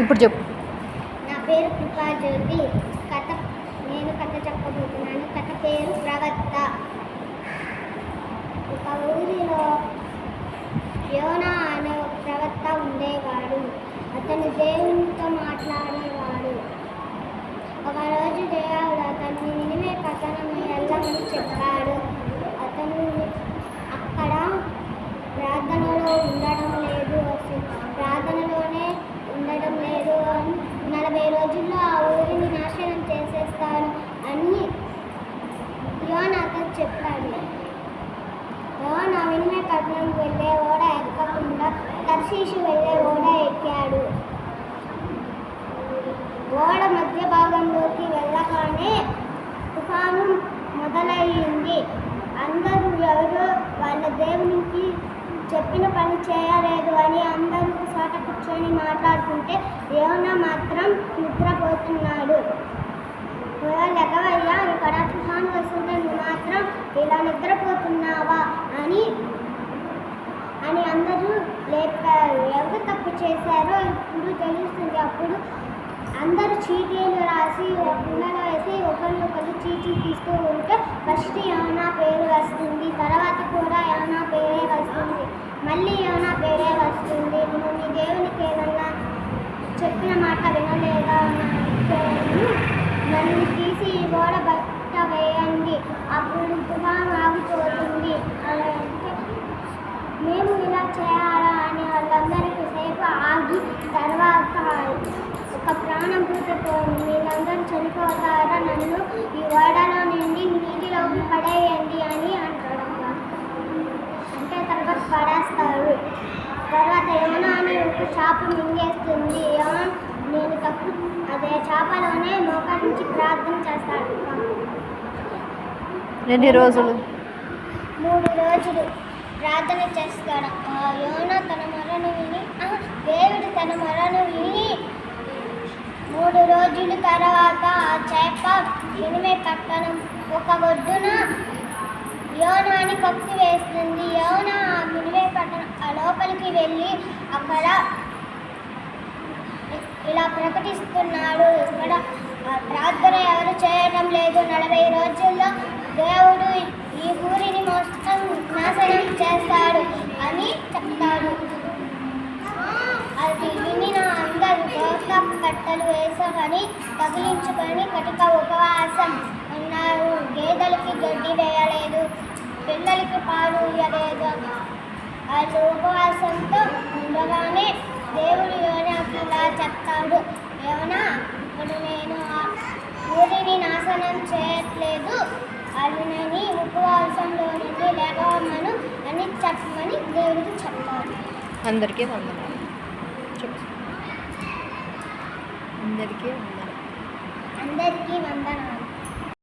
ఇప్పుడు చెప్పు. నా పేరు కృపాజ్యోతి కథ నేను కథ చెప్పబోతున్నాను. కథ పేరు ప్రవక్త ఒక ఊరిలో యోనా అనే ఒక ప్రవక్త ఉండేవాడు. అతను దేవునితో మాట్లాడేవాడు. ఒక రోజు దేవుడు అతన్ని నినివే పట్టణం వెళ్ళమని చెప్పాడు. అతను అక్కడ ప్రార్థనలో ఉండడం లేదు అసలు ప్రార్థనలోనే ఉండడం లేదు అని ఇరవై రోజుల్లో ఆ ఊరిని నాశనం చేసేస్తాను అని యోన్ అతను చెప్పాడు. యోన్ వినిమే పట్టణం వెళ్ళే ఓడ ఎక్కకుండా తర్శీషు వెళ్ళే ఓడ ఎక్కాడు. ఓడ మధ్య భాగంలోకి వెళ్ళగానే తుఫాను మొదలయ్యింది. అందరూ ఎవరో వాళ్ళ దేవునికి చెప్పిన పని చేయాలి కూర్చొని మాట్లాడుతుంటే యోన మాత్రం నిద్రపోతున్నాడు. లెగవయ్యా ఇక్కడ తుఫాన్ వస్తుంటే నువ్వు మాత్రం ఇలా నిద్రపోతున్నావా అని అని అందరూ లేపారు. ఎవరు తప్పు చేశారో ఇప్పుడు తెలుస్తుంది. అప్పుడు అందరూ చీటీలు రాసి ఒక వేసి ఒకరినొకరు చీటీ తీస్తూ ఉంటే ఫస్ట్ యోనా పేరు వస్తుంది తర్వాత కూడా యోనా పేరే వస్తుంది. మళ్ళీ యోనా పేరే వస్తుంది నువ్వు నీ దేవునికి ఏదన్నా చెప్పిన మాట వినలేదా అని అంటే నన్ను తీసి ఈ ఓడ బట్ట వేయండి. అప్పుడు తుఫాను ఆగిపోతుంది. మేము ఇలా చేయాలా అని వాళ్ళందరికీ సేపు ఆగి తర్వాత ఒక ప్రాణం పూతపోయింది వీళ్ళందరూ చనిపోతారా? నన్ను ఈ ఓడలో నుండి నీటిలోకి పడేయండి అని అంటాడు అంటే తర్వాత పడేస్తారు. తర్వాత ఏమైనా అని ఒక షాపు మింగేస్తుంది. తప్పు అదే చేపలోనే మోకరించి ప్రార్థన చేస్తాడు. ఎన్ని రోజులు? మూడు రోజులు ప్రార్థన చేస్తాడు. ఆ యోన తన మరణ విని దేవుడు తన మరణ విని మూడు రోజుల తర్వాత ఆ చేప ఎనిమిది పట్టణం ఒక ఒడ్డున యోనాని కక్కి వేస్తుంది యోన ఆ మినివే పట్టణం ఆ లోపలికి వెళ్ళి అక్కడ ప్రకటిస్తున్నాడు. ఇక్కడ ప్రార్థన ఎవరు చేయడం లేదు. నలభై రోజుల్లో దేవుడు ఈ ఊరిని మొత్తం నాశనం చేస్తాడు అని చెప్తాడు. అది వినిన అందరూ దోస కట్టలు వేసుకొని తగిలించుకొని కటిక ఉపవాసం ఉన్నారు. గేదెలకి గడ్డి వేయలేదు పిల్లలకి పాలు ఇవ్వలేదు వాళ్ళు ఉపవాసంతో ఉండగానే దేవుడు యోనాకి ఇలా చెప్తాడు? యోనా ఇప్పుడు నేను ఆ ఊరిని నాశనం చేయట్లేదు. వాళ్ళని ఉపవాసంలో నుండి లేకమను అని చెప్పమని దేవుడికి చెప్తాడు అందరికీ వందనాలు. చెప్పు. అందరికీ వందనాలు. అందరికీ వందనాలు.